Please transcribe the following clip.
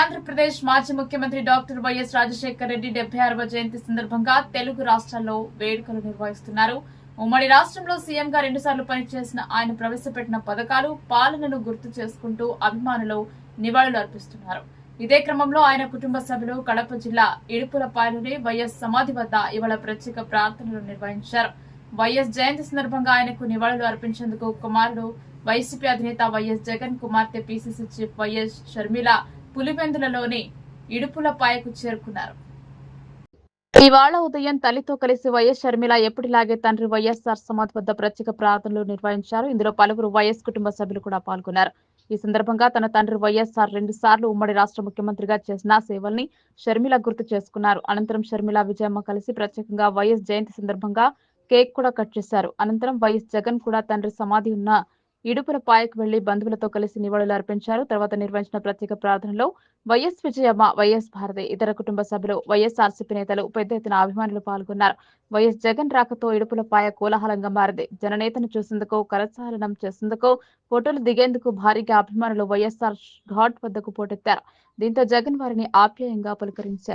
ఆంధ్రప్రదేశ్ మాజీ ముఖ్యమంత్రి doctor YS Rajasekhara Reddy డెబ్బై ఆరవ జయంతి సందర్భంగా తెలుగు రాష్ట్రాల్లో వేడుకలు నిర్వహిస్తున్నారు. ఉమ్మడి రాష్ట్రంలో సీఎంగా రెండుసార్లు పనిచేసిన ఆయన ప్రవేశపెట్టిన పథకాలు పాలనను గుర్తు చేసుకుంటూ అభిమానులు నివాళులు అర్పిస్తున్నారు. ఇదే క్రమంలో ఆయన కుటుంబ సభ్యులు కడప జిల్లా ఇడుపులపాయలోని వైఎస్ సమాధి వద్ద ఇవాళ ప్రత్యేక ప్రార్థనలు నిర్వహించారు. వైఎస్ జయంతి సందర్భంగా ఆయనకు నివాళులు అర్పించేందుకు కుమారుడు వైసీపీ అధినేత వైఎస్ జగన్ కుమార్తె పీసీసీ చీఫ్ వైఎస్ షర్మిల పులివెందులలోని ఇడుపులపాయకు చేరుకున్నారు. ఇవాళ ఉదయం తల్లితో కలిసి వైఎస్ షర్మిల ఎప్పటిలాగే తండ్రి వైఎస్ఆర్ సమాధి వద్ద ప్రత్యేక ప్రార్థనలు నిర్వహించారు. ఇందులో పలువురు వైఎస్ కుటుంబ సభ్యులు కూడా పాల్గొన్నారు. ఈ సందర్భంగా తన తండ్రి వైఎస్ఆర్ రెండు సార్లు ఉమ్మడి రాష్ట్ర ముఖ్యమంత్రిగా చేసిన సేవల్ని షర్మిల గుర్తు చేసుకున్నారు. అనంతరం షర్మిల విజయమ్మ కలిసి ప్రత్యేకంగా వైఎస్ జయంతి సందర్భంగా కేక్ కూడా కట్ చేశారు. అనంతరం వైఎస్ జగన్ కూడా తండ్రి సమాధి ఉన్న ఇడుపుల పాయకు వెళ్ళి బంధువులతో కలిసి నివాళులు అర్పించారు. తర్వాత నిర్వహించిన ప్రత్యేక ప్రార్థనలో వైఎస్ విజయమ్మ వైఎస్ భారతి ఇతర కుటుంబ సభ్యులు వైఎస్ఆర్సీపీ నేతలు పెద్ద ఎత్తున అభిమానులు పాల్గొన్నారు. వైఎస్ జగన్ రాకతో ఇడుపుల పాయ కోలాహలంగా మారింది. జననేతను చూసేందుకు కరచాలనం చేసేందుకు ఫోటోలు దిగేందుకు భారీగా అభిమానులు వైఎస్ఆర్ ఘాట్ వద్దకు పోటెత్తారు. దీంతో జగన్ వారిని ఆప్యాయంగా పలుకరించారు.